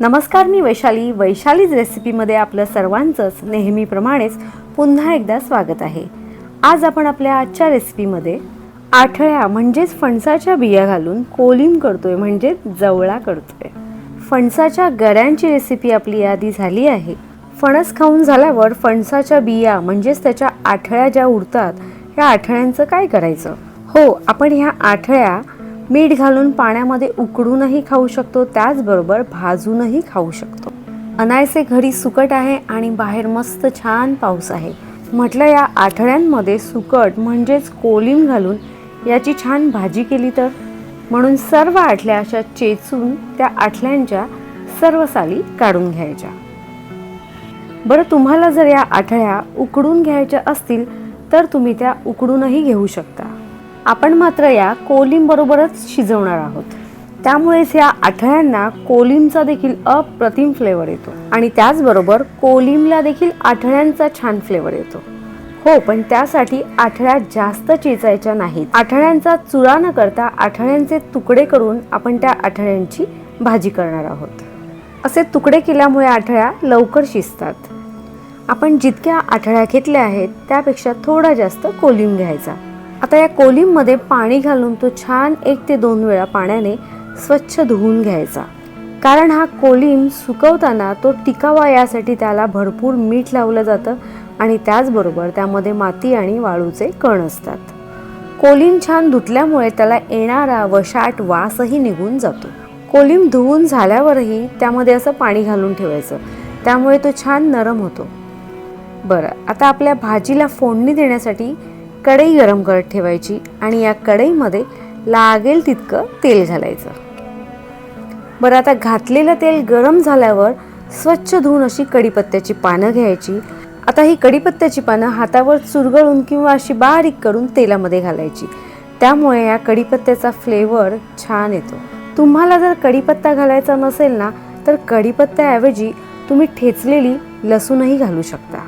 नमस्कार मी वैशाली. वैशालीज रेसिपीमध्ये आपलं सर्वांचंच नेहमीप्रमाणेच पुन्हा एकदा स्वागत आहे. आज आपण आपल्या आजच्या रेसिपीमध्ये आठळ्या म्हणजेच फणसाच्या बिया घालून कोलिम करतोय म्हणजे जवळा करतोय. फणसाच्या गऱ्यांची रेसिपी आपली यादी झाली आहे. फणस खाऊन झाल्यावर फणसाच्या बिया म्हणजेच त्याच्या आठळ्या ज्या उरतात ह्या आठळ्यांचं काय करायचं? हो आपण ह्या आठळ्या मीठ घालून पाण्यामध्ये उकडूनही खाऊ शकतो त्याचबरोबर भाजूनही खाऊ शकतो. अनायसे घरी सुकट आहे आणि बाहेर मस्त छान पाऊस आहे. म्हटलं या आठळ्यांमध्ये सुकट म्हणजेच कोलिम घालून याची छान भाजी केली तर? म्हणून सर्व आठल्या अशा चेचून त्या आठल्यांच्या सर्व साली काढून घ्यायच्या. बरं तुम्हाला जर या आठळ्या उकडून घ्यायच्या असतील तर तुम्ही त्या उकडूनही घेऊ शकता. आपण मात्र या कोलिमबरोबरच शिजवणार आहोत. त्यामुळेच या आठळ्यांना कोलिमचा देखील अप्रतिम फ्लेवर येतो. आणि त्याचबरोबर कोलिमला देखील आठळ्यांचा छान फ्लेवर येतो. हो पण त्यासाठी आठळ्या जास्त चेचायच्या नाहीत. आठळ्यांचा चुरा न करता आठळ्यांचे तुकडे करून आपण त्या आठळ्यांची भाजी करणार आहोत. असे तुकडे केल्यामुळे आठळ्या लवकर शिजतात. आपण जितक्या आठळ्या घेतल्या आहेत त्यापेक्षा थोडा जास्त कोलिम घ्यायचा. आता या कोलीममध्ये पाणी घालून तो छान एक ते दोन वेळा पाण्याने स्वच्छ धुवून घ्यायचा. कारण हा कोलीम सुकवताना तो टिकावा यासाठी त्याला भरपूर मीठ लावलं जातं आणि त्याचबरोबर त्यामध्ये माती आणि वाळूचे कण असतात. कोलिम छान धुतल्यामुळे त्याला येणारा वशाट वासही निघून जातो. कोलीम धुवून झाल्यावरही त्यामध्ये असं पाणी घालून ठेवायचं. त्यामुळे तो छान नरम होतो. बरं आता आपल्या भाजीला फोडणी देण्यासाठी कढई गरम करत ठेवायची आणि या कढईमध्ये लागेल तितकं तेल घालायचं. बरं आता घातलेलं तेल गरम झाल्यावर स्वच्छ धुवून अशी कढीपत्त्याची पानं घ्यायची. आता ही कढीपत्त्याची पानं हातावर चुरगळून किंवा अशी बारीक करून तेलामध्ये घालायची. त्यामुळे या कढीपत्त्याचा फ्लेवर छान येतो. तुम्हाला जर कढीपत्ता घालायचा नसेल ना तर कढीपत्त्याऐवजी तुम्ही ठेचलेली लसूणही घालू शकता.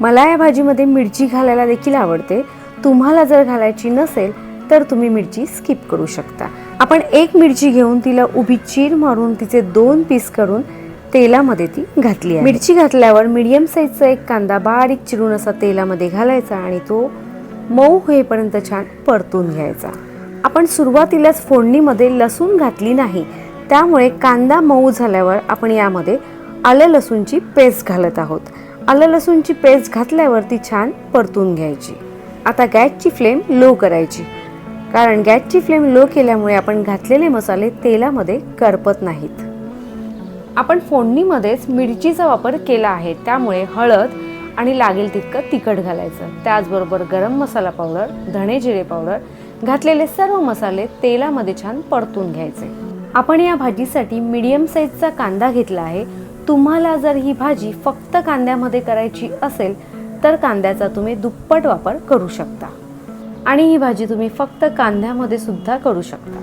मला या भाजीमध्ये मिरची घालायला देखील आवडते. तुम्हाला जर घालायची नसेल तर तुम्ही मिरची स्किप करू शकता. आपण एक मिरची घेऊन तिला उभी चीर मारून तिचे दोन पीस करून तेलामध्ये ती घातली आहे. मिरची घातल्यावर मिडियम साईजचा एक कांदा बारीक चिरून असा तेलामध्ये घालायचा आणि तो मऊ होईपर्यंत छान परतून घ्यायचा. आपण सुरुवातीलाच फोडणीमध्ये लसूण घातली नाही. त्यामुळे कांदा मऊ झाल्यावर आपण यामध्ये आलं लसूणची पेस्ट घालत आहोत. आलं लसूणची पेस्ट घातल्यावर ती छान परतून घ्यायची. आता गॅसची फ्लेम लो करायची. कारण गॅसची फ्लेम लो केल्यामुळे आपण घातलेले मसाले तेलामध्ये करपत नाहीत. आपण फोडणीमध्येच मिरचीचा वापर केला आहे त्यामुळे हळद आणि लागेल तितकं तिखट घालायचं. त्याचबरोबर गरम मसाला पावडर धणे जिरे पावडर घातलेले सर्व मसाले तेलामध्ये छान परतून घ्यायचे. आपण या भाजीसाठी मीडियम साईजचा कांदा घेतला आहे. तुम्हाला जर ही भाजी फक्त कांद्यामध्ये करायची असेल तर कांद्याचा तुम्ही दुप्पट वापर करू शकता. आणि ही भाजी तुम्ही फक्त कांद्यामध्ये सुद्धा करू शकता.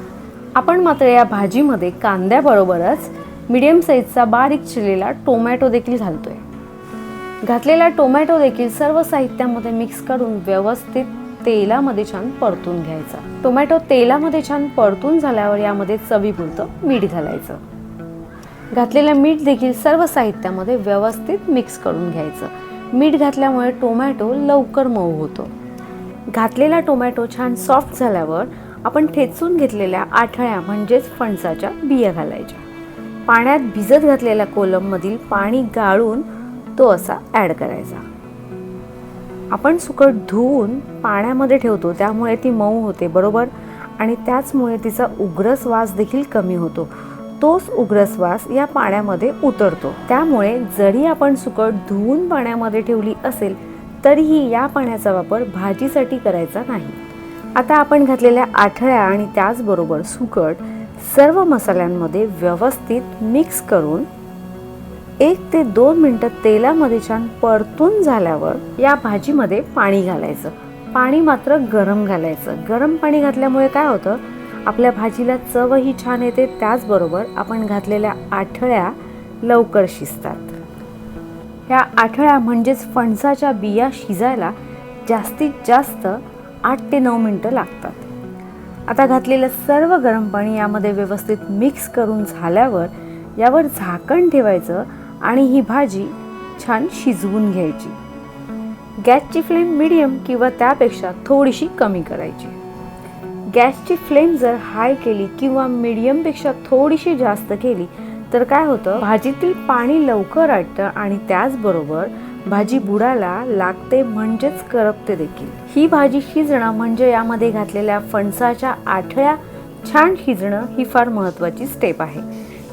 आपण मात्र या भाजीमध्ये कांद्याबरोबरच मिडियम साईजचा बारीक चिरलेला टोमॅटो देखील घालतोय. घातलेला टोमॅटो देखील सर्व साहित्यामध्ये मिक्स करून व्यवस्थित तेलामध्ये छान परतून घ्यायचा. टोमॅटो तेलामध्ये छान परतून झाल्यावर यामध्ये चवीपुरतं मीठ घालायचं. घातलेलं मीठ देखील सर्व साहित्यामध्ये व्यवस्थित मिक्स करून घ्यायचं. मीठ घातल्यामुळे टोमॅटो लवकर मऊ होतो. घातलेला टोमॅटो छान सॉफ्ट झाल्यावर आपण ठेचून घेतलेल्या आठळ्या म्हणजेच फणसाच्या बिया घालायच्या. पाण्यात भिजत घातलेल्या कोलममधील पाणी गाळून तो असा ॲड करायचा. आपण सुकट धुवून पाण्यामध्ये ठेवतो त्यामुळे ती मऊ होते बरोबर? आणि त्याचमुळे तिचा उग्रस वास देखील कमी होतो. तोच उग्र वास या पाण्यामध्ये उतरतो. त्यामुळे जरी आपण सुकट धुवून पाण्यामध्ये ठेवली असेल तरीही या पाण्याचा वापर भाजीसाठी करायचा नाही. आता आपण घातलेल्या आठळ्या आणि त्याचबरोबर सुकट सर्व मसाल्यांमध्ये व्यवस्थित मिक्स करून एक ते दोन मिनटं तेलामध्ये छान परतून झाल्यावर या भाजीमध्ये पाणी घालायचं. पाणी मात्र गरम घालायचं. गरम पाणी घातल्यामुळे काय होतं? आपल्या भाजीला चवही छान येते त्याचबरोबर आपण घातलेल्या आठळ्या लवकर शिजतात. ह्या आठळ्या म्हणजेच फणसाच्या बिया शिजायला जास्तीत जास्त आठ ते नऊ मिनटं लागतात. आता घातलेलं सर्व गरम पाणी यामध्ये व्यवस्थित मिक्स करून झाल्यावर यावर झाकण ठेवायचं आणि ही भाजी छान शिजवून घ्यायची. गॅसची फ्लेम मिडियम किंवा त्यापेक्षा थोडीशी कमी करायची. गॅसची फ्लेम जर हाय केली किंवा मिडियमपेक्षा थोडीशी जास्त केली तर काय होतं? भाजीतील पाणी लवकर आटतं आणि त्याचबरोबर भाजी बुडाला लागते म्हणजेच करपते देखील. ही भाजी शिजणं म्हणजे यामध्ये घातलेल्या फणसाच्या आठळ्या छान शिजणं ही फार महत्त्वाची स्टेप आहे.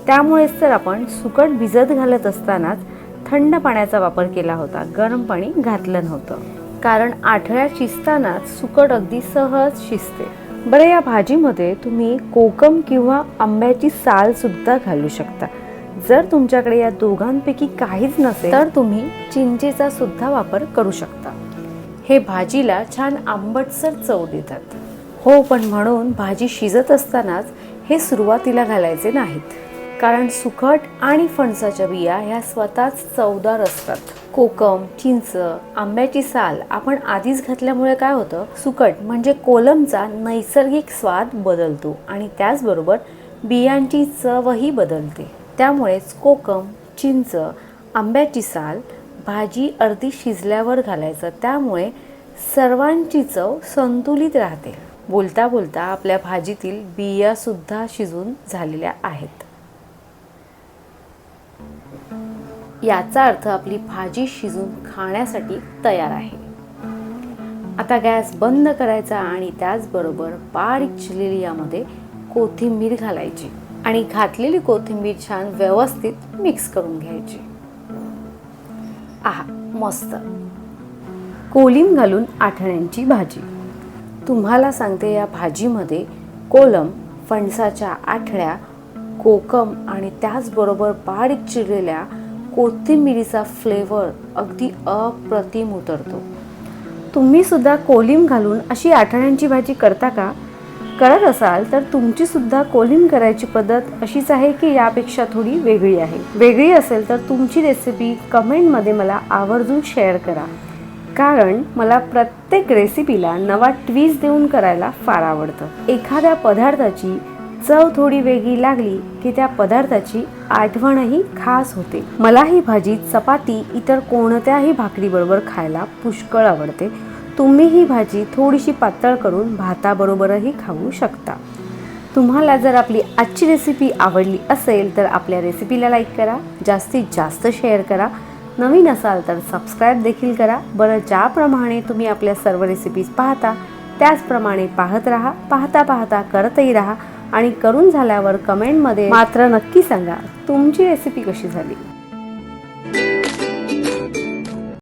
त्यामुळेच तर आपण सुकट भिजत घालत असतानाच थंड पाण्याचा वापर केला होता गरम पाणी घातलं नव्हतं. कारण आठळ्या शिजतानाच सुकट अगदी सहज शिजते. बरं या भाजीमध्ये तुम्ही कोकम किंवा आंब्याची सालसुद्धा घालू शकता. जर तुमच्याकडे या दोघांपैकी काहीच नसेल तर तुम्ही चिंचेचा सुद्धा वापर करू शकता. हे भाजीला छान आंबटसर चव देतात. हो पण म्हणून भाजी शिजत असतानाच हे सुरुवातीला घालायचे नाहीत. कारण सुखट आणि फणसाच्या बिया ह्या स्वतःच चवदार असतात. कोकम चिंच आंब्याची साल आपण आधीच घातल्यामुळे काय होतं? सुकट म्हणजे कोलमचा नैसर्गिक स्वाद बदलतो आणि त्याचबरोबर बियांची चवही बदलते. त्यामुळेच कोकम चिंच आंब्याची साल भाजी अर्धी शिजल्यावर घालायचं. त्यामुळे सर्वांची चव संतुलित राहते. बोलता बोलता आपल्या भाजीतील बियासुद्धा शिजून झालेल्या आहेत. याचा अर्थ आपली भाजी शिजून खाण्यासाठी तयार आहे. आता गॅस बंद करायचा आणि त्याचबरोबर बारीक चिरलेली यामध्ये कोथिंबीर घालायची आणि घातलेली कोथिंबीर छान व्यवस्थित मिक्स करून घ्यायची. आहा मस्त. कोलिम घालून आठण्यांची भाजी. तुम्हाला सांगते या भाजीमध्ये कोलम फणसाच्या आठळ्या कोकम आणि त्याचबरोबर बारीक चिरलेल्या कोथिंबिरीचा फ्लेवर अगदी अप्रतिम उतरतो. तुम्ही सुद्धा कोलिम घालून अशी आठवड्यांची भाजी करता का? करत असाल तर तुमची सुद्धा कोलिम करायची पद्धत अशीच आहे की यापेक्षा थोडी वेगळी आहे. वेगळी असेल तर तुमची रेसिपी कमेंटमध्ये मला आवर्जून शेअर करा. कारण मला प्रत्येक रेसिपीला नवा ट्विस्ट देऊन करायला फार आवडतं. एखाद्या पदार्थाची चव थोडी वेगळी लागली की त्या पदार्थाची आठवणही खास होते. मला ही भाजी चपाती इतर कोणत्याही भाकरीबरोबर खायला पुष्कळ आवडते. तुम्ही ही भाजी थोडीशी पातळ करून भाताबरोबरही खाऊ शकता. तुम्हाला जर आपली आजची रेसिपी आवडली असेल तर आपल्या रेसिपीला लाईक करा जास्तीत जास्त शेअर करा. नवीन असाल तर सबस्क्राईब देखील करा. बरं ज्याप्रमाणे तुम्ही आपल्या सर्व रेसिपीज पाहता त्याचप्रमाणे पाहत राहा पाहता पाहता करतही राहा. आणि करून झाल्यावर कमेंटमध्ये मात्र नक्की सांगा तुमची रेसिपी कशी झाली?